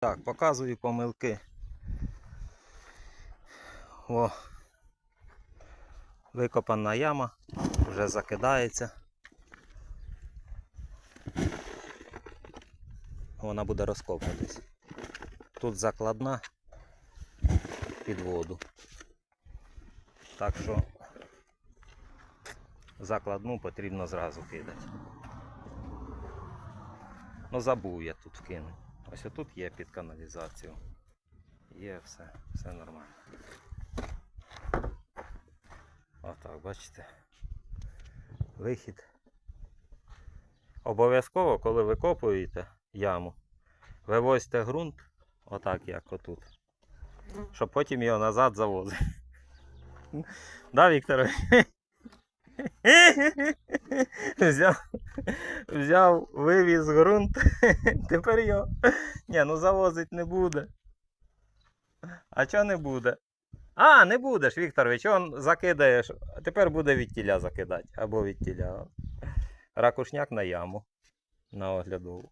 Так, показую помилки. О. Викопана яма, вже закидається. Вона буде розкопуватись. Тут закладна під воду. Так що закладну потрібно зразу кидати. Ну забув я тут вкинути. Ось отут є під каналізацію. Є все, все нормально. Отак, бачите. Вихід. Обов'язково, коли викопуєте яму, вивозьте ґрунт, отак як отут. Щоб потім його назад завозити. Да, Віктор? Взяв, взяв, вивіз ґрунт, тепер його. Ні, ну завозить не буде. А чого не буде? А, не будеш, Вікторович, он закидаєш, тепер буде від тіля закидати. Або від тіля. Ракушняк на яму. На оглядову.